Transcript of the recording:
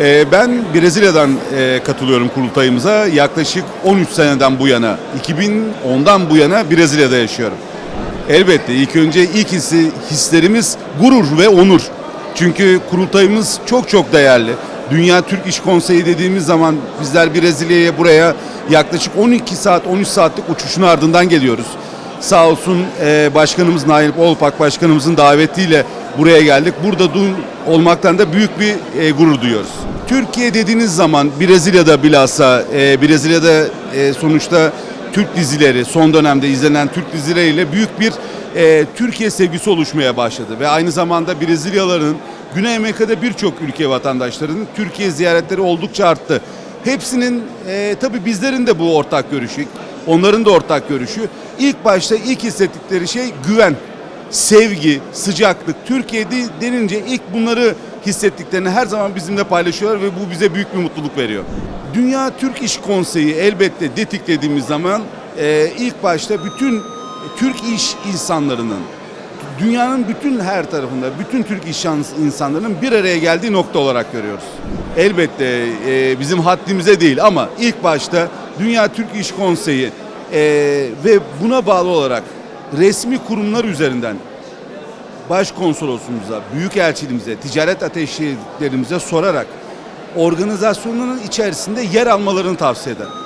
Ee, ben Brezilya'dan e, katılıyorum kurultayımıza. Yaklaşık 13 seneden bu yana, 2010'dan bu yana Brezilya'da yaşıyorum. Elbette ilk önce ilk hislerimiz gurur ve onur. Çünkü kurultayımız çok çok değerli. Dünya Türk İş Konseyi dediğimiz zaman bizler Brezilya'ya buraya yaklaşık 12 saat 13 saatlik uçuşun ardından geliyoruz. Sağ olsun e, başkanımız Nail Olpak başkanımızın davetiyle buraya geldik. Burada du- olmaktan da büyük bir e, gurur duyuyoruz. Türkiye dediğiniz zaman Brezilya'da bilhassa e, Brezilya'da e, sonuçta Türk dizileri son dönemde izlenen Türk dizileriyle büyük bir e, Türkiye sevgisi oluşmaya başladı ve aynı zamanda Brezilyalıların Güney Amerika'da birçok ülke vatandaşlarının Türkiye ziyaretleri oldukça arttı. Hepsinin e, tabii bizlerin de bu ortak görüşü, onların da ortak görüşü. İlk başta ilk hissettikleri şey güven, sevgi, sıcaklık. Türkiye'de denince ilk bunları hissettiklerini her zaman bizimle paylaşıyorlar ve bu bize büyük bir mutluluk veriyor. Dünya Türk İş Konseyi elbette detik dediğimiz zaman e, ilk başta bütün Türk iş insanlarının dünyanın bütün her tarafında bütün Türk iş insanlarının bir araya geldiği nokta olarak görüyoruz. Elbette e, bizim haddimize değil ama ilk başta Dünya Türk İş Konseyi e, ve buna bağlı olarak resmi kurumlar üzerinden başkonsolosumuza, büyükelçiliğimize, ticaret ateşlerimize sorarak organizasyonların içerisinde yer almalarını tavsiye eder.